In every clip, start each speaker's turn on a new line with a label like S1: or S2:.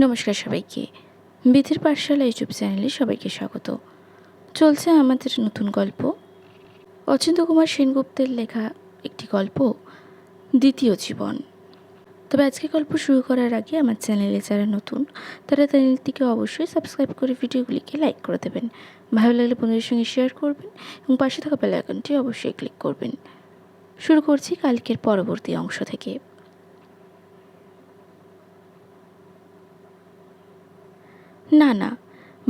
S1: নমস্কার সবাইকে। বিধির পাঠশালা ইউটিউব চ্যানেলে সবাইকে স্বাগত। চলছে আমাদের নতুন গল্প। অচিন্ত কুমার সেনগুপ্তের লেখা একটি গল্প, দ্বিতীয় জীবন। তবে আজকে গল্প শুরু করার আগে আমার চ্যানেলে যারা নতুন, তারা চ্যানেলটিকে অবশ্যই সাবস্ক্রাইব করে ভিডিওগুলিকে লাইক করে দেবেন। ভালো লাগলে বন্ধুদের সঙ্গে শেয়ার করবেন এবং পাশে থাকা বেল আইকনটি অবশ্যই ক্লিক করবেন। শুরু করছি কালকের পরবর্তী অংশ থেকে। না না,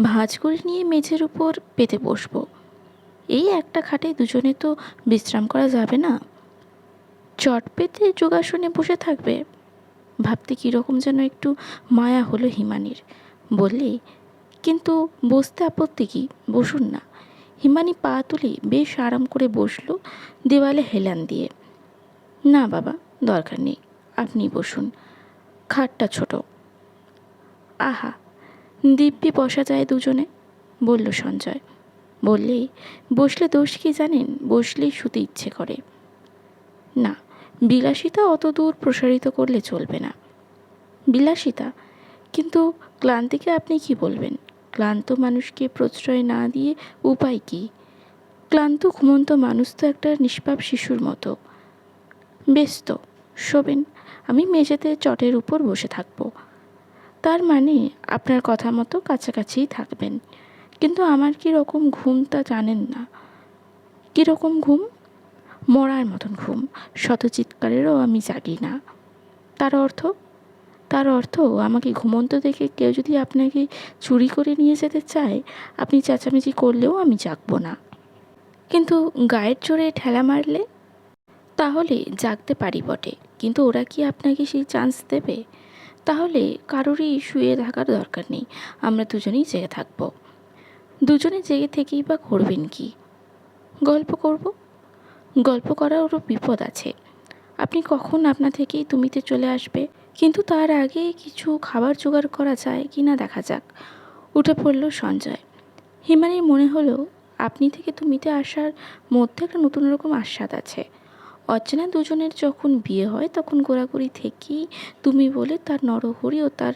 S1: ভাঁজ করে নিয়ে মেঝের উপর পেতে বসবো। এই একটা খাটে দুজনে তো বিশ্রাম করা যাবে না। চট পেতে যোগাসনে বসে থাকবে। ভাবতে কীরকম যেন একটু মায়া হলো হিমানির। বললে, কিন্তু বসতে আপত্তি কি? বসুন না। হিমানি পা তুলে বেশ আরাম করে বসল দেওয়ালে হেলান দিয়ে। না বাবা, দরকার নেই, আপনি বসুন। খাটটা ছোট। আহা দিব্যি বসা যায় দুজনে। বলল, সঞ্জয়, বললেই, বসলে দোষ কি জানেন? বসলেই শুতে ইচ্ছে করে। না, বিলাসিতা অত দূর প্রসারিত করলে চলবে না। বিলাসিতা, কিন্তু ক্লান্তিকে আপনি কি বলবেন? ক্লান্ত মানুষকে প্রশ্রয় না দিয়ে উপায় কি? ক্লান্ত, ঘুমন্ত মানুষ তো একটা নিষ্পাপ শিশুর মতো। ব্যস্ত, শোবেন, আমি মেঝেতে চটের উপর বসে থাকব। তার মানে আপনার কথা মতো কাছাকাছিই থাকবেন। কিন্তু আমার কীরকম ঘুম তা জানেন না। কীরকম ঘুম? মরার মতন ঘুম। শত চিৎকারেরও আমি জাগি না। তার অর্থ? তার অর্থ আমাকে ঘুমন্ত দেখে কেউ যদি আপনাকে চুরি করে নিয়ে যেতে চায়, আপনি চেঁচামেচি করলেও আমি জাগবো না। কিন্তু গায়ের জোরে ঠেলা মারলে? তাহলে জাগতে পারি বটে। কিন্তু ওরা কি আপনাকে সেই চান্স দেবে? তাহলে কারোরই শুয়ে থাকার দরকার নেই, আমরা দুজনেই জেগে থাকব। দুজনে জেগে থেকেই বা করবেন কি? গল্প করব? গল্প করারও বিপদ আছে। আপনি কখন আপনা থেকেই তুমিতে চলে আসবে? কিন্তু তার আগে কিছু খাবার জোগাড় করা যায় কি না দেখা যাক। উঠে পড়ল সঞ্জয়। হিমানির মনে হলো, আপনি থেকে তুমিতে আসার মধ্যে একটা নতুন রকম আস্বাদ আছে। অচেনা দুজনের যখন বিয়ে হয়, তখন গোড়াগুড়ি থেকেই তুমি বলে তার নরহরি ও তার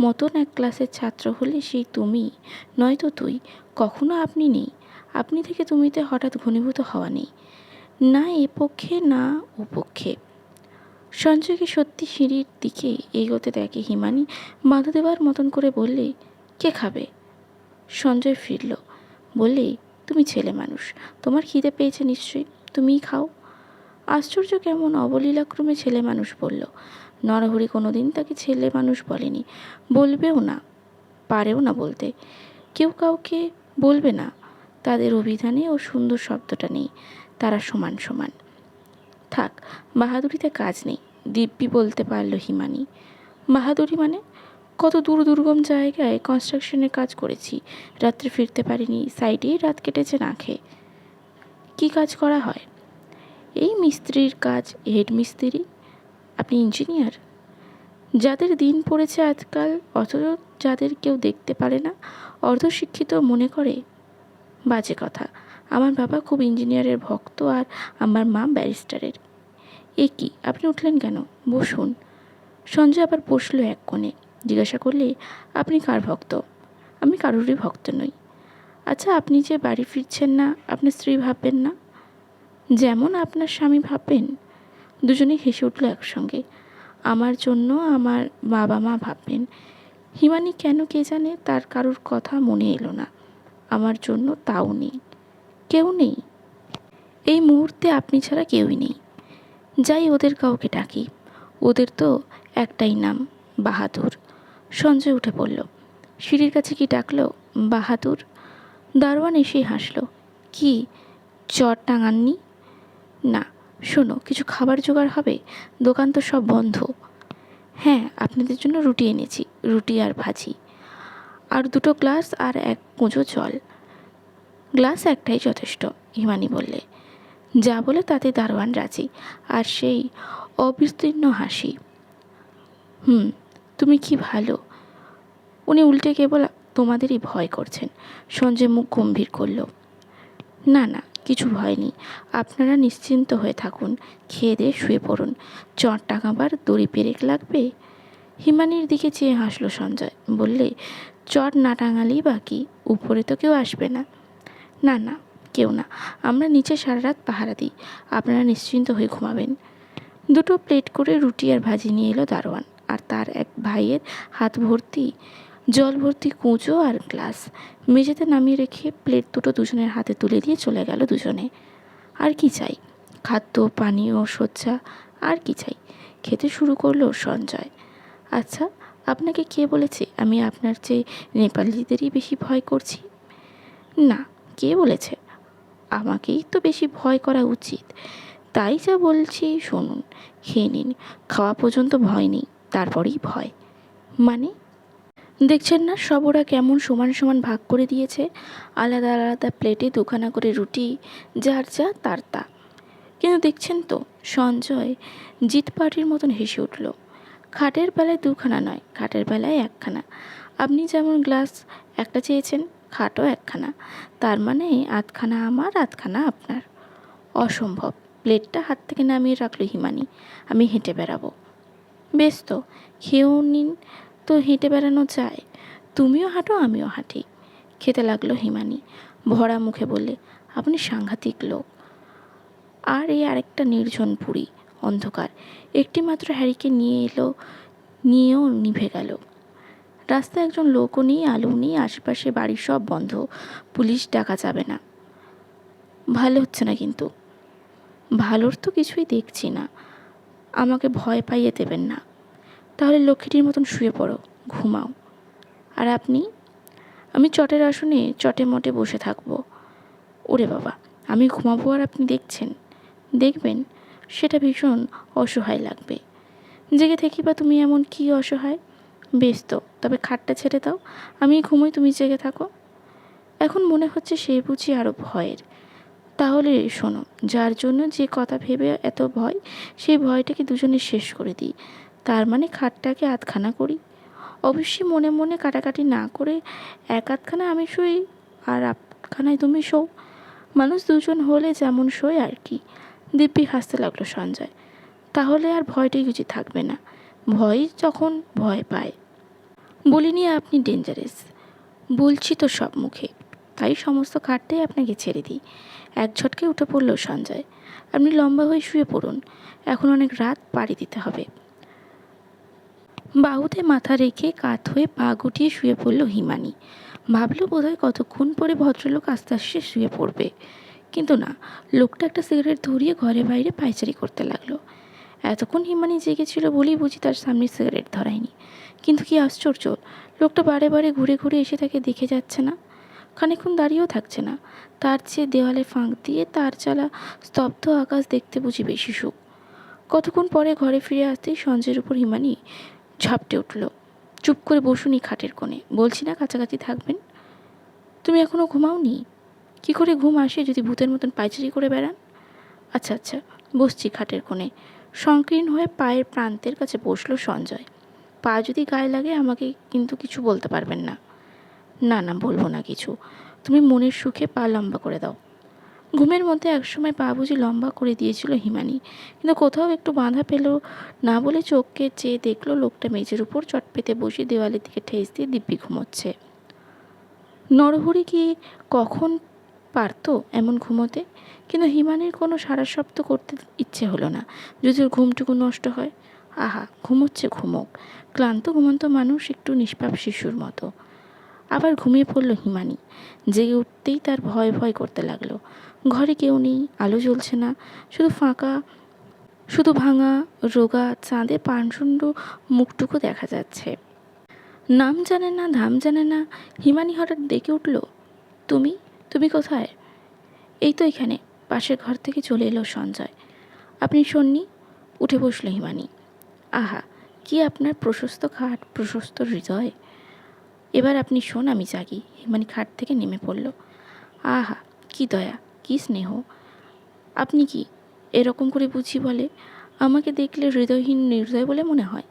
S1: মতন এক ক্লাসের ছাত্র হলে সেই তুমি, নয়তো তুই। কখনো আপনি নেই। আপনি থেকে তুমিতে হঠাৎ ঘনীভূত হওয়া নেই। না এ পক্ষে, না ও পক্ষে। সঞ্জয়কে সত্যি সিঁড়ির দিকে এগোতে দেখে হিমানি বাধা দেওয়ার মতন করে বললে, কে খাবে? সঞ্জয় ফিরল। বললে, তুমি ছেলে মানুষ। তোমার খিদে পেয়েছে নিশ্চয়ই। তুমিই খাও। আশ্চর্য কেমন অবলীলাক্রমে ছেলে মানুষ বলল নরহরি কোনোদিন তাকে ছেলে মানুষ বলেনি। বলবেও না, পারেও না বলতে। কেউ কাউকে বলবে না। তাদের অভিধানে ও সুন্দর শব্দটা নেই। তারা সমান সমান। থাক, বাহাদুরিতে কাজ নেই। দিব্যি বলতে পারল হিমানি। বাহাদুরি মানে? কত দূর দুর্গম জায়গায় কনস্ট্রাকশনের কাজ করেছি। রাত্রে ফিরতে পারিনি। সাইডেই রাত কেটেছে না খেয়ে। কী কাজ করা হয়? এই মিস্ত্রির কাজ হেড মিস্ত্রি? আপনি ইঞ্জিনিয়ার যাদের দিন পড়েছে আজকাল, অথচ যাদের কেউ দেখতে পারে না, অর্ধশিক্ষিত মনে করে? বাজে কথা। আমার বাবা খুব ইঞ্জিনিয়ারের ভক্ত আর আমার মা ব্যারিস্টারের এ কি, আপনি উঠলেন কেন? বসুন। সঞ্জয় আবার বসল এক কোণে। জিজ্ঞাসা করলে, আপনি কার ভক্ত? আমি কারোরই ভক্ত নই। আচ্ছা আপনি যে বাড়ি ফিরছেন না, আপনার স্ত্রী ভাববেন না? যেমন আপনার স্বামী ভাববেন দুজনে হেসে উঠল একসঙ্গে। আমার জন্য আমার বাবা মা ভাববেন, হিমানি কেন কে জানে তার কারোর কথা মনে এলো না। আমার জন্য তাও নেই। কেউ নেই। এই মুহূর্তে আপনি ছাড়া কেউই নেই। যাই ওদের কাউকে ডাকি। ওদের তো একটাই নাম, বাহাদুর। সঞ্জয় উঠে পড়ল। সিঁড়ির কাছে কি ডাকলো, বাহাদুর? দারোয়ান এসেই হাসলো, কি, চট টাঙাননি? না, শোনো, কিছু খাবার জোগাড় হবে? দোকান তো সব বন্ধ। হ্যাঁ আপনাদের জন্য রুটি এনেছি, রুটি আর ভাজি। আর দুটো গ্লাস আর এক কুঁজো জল। গ্লাস একটাই যথেষ্ট হিমানি বললে। যা বলে তাতে দারোয়ান রাজি, আর সেই অবিস্তীর্ণ হাসি। হুম, তুমি কি ভালো? উনি উল্টে কেবল তোমাদেরই ভয় করছেন। সঞ্জয় মুখ গম্ভীর করল। না না কিছু ভয় নেই আপনারা নিশ্চিন্ত হয়ে থাকুন, খেয়ে দিয়ে শুয়ে পড়ুন। চট টাঙাবার দড়ি পেরেক লাগবে? হিমানির দিকে চেয়ে হাসলো সঞ্জয়। বললে, চট না টাঙালেই বাকি উপরে তো কেউ আসবে না। না না, কেউ না। আমরা নিচে সারা রাত পাহারা দিই। আপনারা নিশ্চিন্ত হয়ে ঘুমাবেন। দুটো প্লেট করে রুটি আর ভাজি নিয়ে এলো দারোয়ান। আর তার এক ভাইয়ের হাত ভর্তি জল ভর্তি কুঁচো আর গ্লাস। মেঝেতে নামিয়ে রেখে প্লেট দুটো দুজনের হাতে তুলে দিয়ে চলে গেল দুজনে। আর কি চাই? খাদ্য, পানীয়, শয্যা, আর কি চাই? খেতে শুরু করল সঞ্জয়। আচ্ছা আপনাকে কে বলেছে আমি আপনার চেয়ে নেপালিদেরই বেশি ভয় করছি? না, কে বলেছে? আমাকেই তো বেশি ভয় করা উচিত। তাই যা বলছি, শুনুন। খেয়ে নিন। খাওয়া পর্যন্ত ভয় নেই, তারপরেই ভয়। মানে? দেখছেন না? সব ওরা কেমন সমান সমান ভাগ করে দিয়েছে। আলাদা আলাদা প্লেটে দুখানা করে রুটি, যার যা তার তা। কিন্তু দেখছেন তো, সঞ্জয় জিত পার্টির মতন হেসে উঠল। খাটের বেলায় দুখানা নয়, খাটের বেলায় একখানা। আপনি যেমন গ্লাস একটা চেয়েছেন, খাটও একখানা। তার মানে আধখানা আমার, আধখানা আপনার। অসম্ভব, প্লেটটা হাত থেকে নামিয়ে রাখল হিমানি। আমি হেঁটে বেড়াবো। বেশ তো, খেয়েও নিন তো হেঁটে বেড়ানো যায়। তুমিও হাঁটো, আমিও হাঁটি। খেতে লাগল হিমানি। ভরা মুখে বললে, আপনি সাংঘাতিক লোক। আর এই আরেকটা নির্জন পুরী অন্ধকার। একটি মাত্র হ্যারিকে নিয়ে এলো, নিয়েও নিভে গেল। রাস্তায় একজন লোকও নেই, আলো নেই, আশেপাশে বাড়ি সব বন্ধ। পুলিশ ডাকা যাবে না। ভালো হচ্ছে না কিন্তু। ভালোর তো কিছুই দেখছি না। আমাকে ভয় পাইয়ে দেবেন না। তাহলে লক্ষ্মীটির মতন শুয়ে পড়ো, ঘুমাও। আর আপনি? আমি চটের আসনে চটে মটে বসে থাকব। ওরে বাবা, আমি ঘুমাবো আর আপনি দেখছেন? দেখবেন, সেটা ভীষণ অসহায় লাগবে। জেগে থাকি বা তুমি এমন কি অসহায়? বেশ তো, তবে খাটটা ছেড়ে দাও, আমি ঘুমোই, তুমি জেগে থাকো। এখন মনে হচ্ছে সে বুঝি আরও ভয়ের। তাহলে শোনো, যার জন্য যে কথা ভেবে এত ভয়, সেই ভয়টাকে দুজনে শেষ করে দিই। তার মানে খাটটাকে আধখানা করি। অবশ্যই মনে মনে কাটাকাটি না করে এক আধখানা আমি শুই আর আধখানায় তুমি শো মানুষ দুজন হলে যেমন শোয় আর কি। দিব্যি হাসতে লাগল সঞ্জয়। তাহলে আর ভয়টাই কিছু থাকবে না। ভয় যখন ভয় পায়। বলিনি আপনি ডেঞ্জারাস বলছি তো সব মুখে। তাই সমস্ত খাটটাই আপনাকে ছেড়ে দিই। এক ঝটকে উঠে পড়ল সঞ্জয়। আপনি লম্বা হয়ে শুয়ে পড়ুন। এখন অনেক রাত, পাড়ি দিতে হবে। বাহুতে মাথা রেখে কাত হয়ে পা গুটিয়ে শুয়ে পড়ল হিমানি। ভাবলো বোধহয় কতক্ষণ পরে ভদ্রলোক আস্তে আস্তে শুয়ে পড়বে। কিন্তু না, লোকটা একটা সিগারেট ধরিয়ে ঘরে বাইরে পায়চারি করতে লাগল। এতক্ষণ হিমানি জেগেছিল বলেই বুঝি তার সামনে সিগারেট ধরায়নি। কিন্তু কি আশ্চর্য, লোকটা বারে বারে ঘুরে ঘুরে এসে তাকে দেখে যাচ্ছে না। খানিক্ষণ দাঁড়িয়েও থাকছে না। তার চেয়ে দেওয়ালে ফাঁক দিয়ে তার চালা স্তব্ধ আকাশ দেখতে বুঝি বেশি সুখ। কতক্ষণ পরে ঘরে ফিরে আসতেই সঞ্জয়ের উপর হিমানি ঝাপটে উঠল। চুপ করে বসুনি খাটের কোণে। বলছি না কাছাকাছি থাকবেন। তুমি এখনও ঘুমাওনি? কি করে ঘুম আসে যদি ভূতের মতন পাইচারি করে বেড়ান? আচ্ছা আচ্ছা বসছি খাটের কোণে। সংকীর্ণ হয়ে পায়ের প্রান্তের কাছে বসল সঞ্জয়। পা যদি গায়ে লাগে আমাকে কিন্তু কিছু বলতে পারবেন না। না না, বলব না কিছু। তুমি মনের সুখে পা লম্বা করে দাও। ঘুমের মধ্যে একসময় পা বুঝি লম্বা করে দিয়েছিল হিমানি। কিন্তু কোথাও একটু বাঁধা পেল না বলে চোখকে চেয়ে দেখল লোকটা মেঝের উপর চট পেতে বসে দেওয়ালের দিকে ঠেস দিয়ে দিব্যি ঘুমোচ্ছে। নরহরি কি কখন পারতো এমন ঘুমোতে? কিন্তু হিমানির কোনো সারা শব্দ করতে ইচ্ছে হলো না। যদি ওর ঘুমটুকু নষ্ট হয়। আহা, ঘুমোচ্ছে ঘুমোক। ক্লান্ত, ঘুমন্ত মানুষ একটু নিষ্পাপ শিশুর মতো। আবার ঘুমিয়ে পড়ল হিমানি। জেগে উঠতেই তার ভয় ভয় করতে লাগল। ঘরে কেউ নেই, আলো জ্বলছে না। শুধু ফাঁকা, শুধু ভাঙা, রোগা, চাঁদে পানশুণ্ড মুখটুকু দেখা যাচ্ছে। নাম জানে না, ধাম জানে না, হিমানি হঠাৎ ডেকে উঠল, তুমি? তুমি কোথায়? এই তো এখানে, পাশের ঘর থেকে চলে এলো সঞ্জয়। আপনি শোননি উঠে বসল হিমানি। আহা, কি আপনার প্রশস্ত খাট, প্রশস্ত হৃদয়? এবার আপনি শোন, আমি জাগি। হিমানি খাট থেকে নেমে পড়ল। আহা, কি দয়া! কি স্নেহ? আপনি কি এরকম করে বুঝি বলে? আমাকে দেখলে হৃদয়হীন নির্দয় বলে মনে হয়।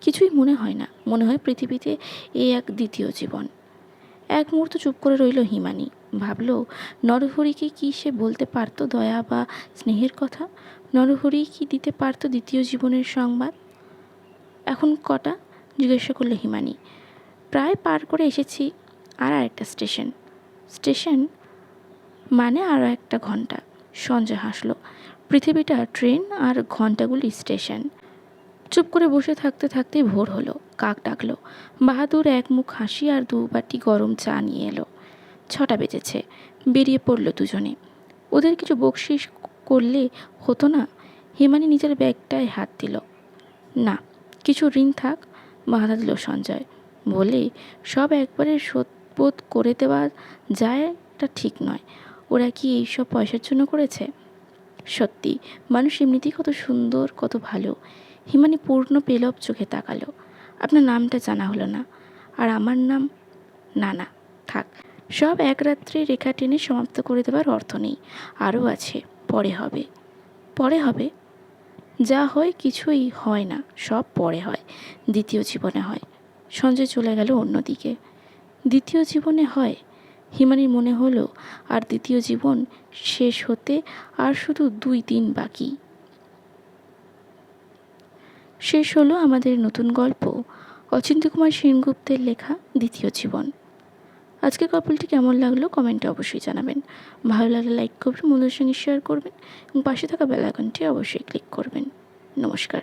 S1: কিছুই মনে হয় না। মনে হয় পৃথিবীতে এ এক দ্বিতীয় জীবন। এক মুহূর্ত চুপ করে রইল হিমানি। ভাবল, নরহরিকে কি সে বলতে পারতো দয়া বা স্নেহের কথা? নরহরি কি দিতে পারতো দ্বিতীয় জীবনের সংবাদ? এখন কটা? জিজ্ঞাসা করল হিমানি। প্রায় পার করে এসেছি। আর আরেকটা স্টেশন। স্টেশন মানে আরও একটা ঘণ্টা। সঞ্জয় হাসলো। পৃথিবীটা ট্রেন আর ঘন্টাগুলি স্টেশন। চুপ করে বসে থাকতে থাকতেই ভোর হলো। কাক ডাকলো। বাহাদুর এক মুখ হাসি আর দু বাটি গরম চা নিয়ে এলো। ছটা বেজেছে। বেরিয়ে পড়ল দুজনে। ওদের কিছু বকশিস করলে হতো না? হিমানি নিজের ব্যাগটায় হাত দিল। না, কিছু ঋণ থাক, বাধা দিল সঞ্জয়। বলে, সব একবারে শোধবোধ করে দেওয়া যায় এটা ঠিক নয়। ওরা কি এইসব পয়সার জন্য করেছে? সত্যি, মানুষ এমনিতেই কত সুন্দর, কত ভালো। হিমানি পূর্ণ পেলব চোখে তাকালো। আপনার নামটা জানা হলো না। আর আমার নাম? না না, থাক। সব এক রাত্রে রেখা টেনে সমাপ্ত করে দেওয়ার অর্থ নেই। আরও আছে, পরে হবে। পরে হবে? যা হয় কিছুই হয় না, সব পরে হয়। দ্বিতীয় জীবনে হয়। সঞ্জয় চলে গেল অন্যদিকে। দ্বিতীয় জীবনে হয়? হিমানির মনে হলো, আর দ্বিতীয় জীবন শেষ হতে আর শুধু দুই দিন বাকি। শেষ হলো আমাদের নতুন গল্প অচিন্ত কুমার সেনগুপ্তের লেখা দ্বিতীয় জীবন। আজকের গল্পটি কেমন লাগল কমেন্টে অবশ্যই জানাবেন। ভালো লাগলে লাইক করবেন, বন্ধুদের সঙ্গে শেয়ার করবেন এবং পাশে থাকা বেল আইকনটি অবশ্যই ক্লিক করবেন। নমস্কার।